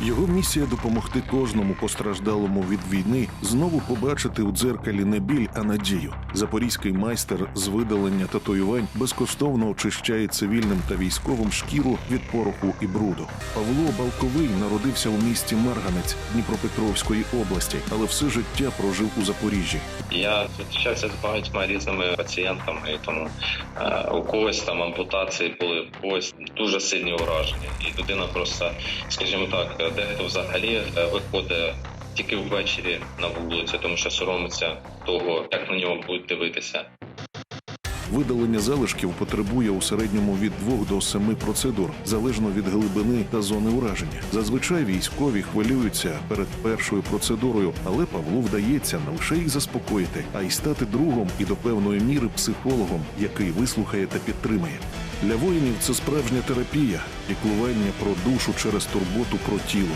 Його місія допомогти кожному постраждалому від війни знову побачити у дзеркалі не біль, а надію. Запорізький майстер з видалення татуювань безкоштовно очищає цивільним та військовим шкіру від пороху і бруду. Павло Балковий народився у місті Марганець Дніпропетровської області, але все життя прожив у Запоріжжі. Я зустрічався з багатьма різними пацієнтами, тому е, у когось там ампутації були, у когось дуже сильні ураження. І людина просто, скажімо так, дехто взагалі е, виходить тільки ввечері на вулицю, тому що соромиться того, як на нього будуть дивитися. Видалення залишків потребує у середньому від 2 до 7 процедур, залежно від глибини та зони ураження. Зазвичай військові хвилюються перед першою процедурою, але Павлу вдається не лише їх заспокоїти, а й стати другом і до певної міри психологом, який вислухає та підтримає. Для воїнів це справжня терапія, піклування про душу через турботу про тіло.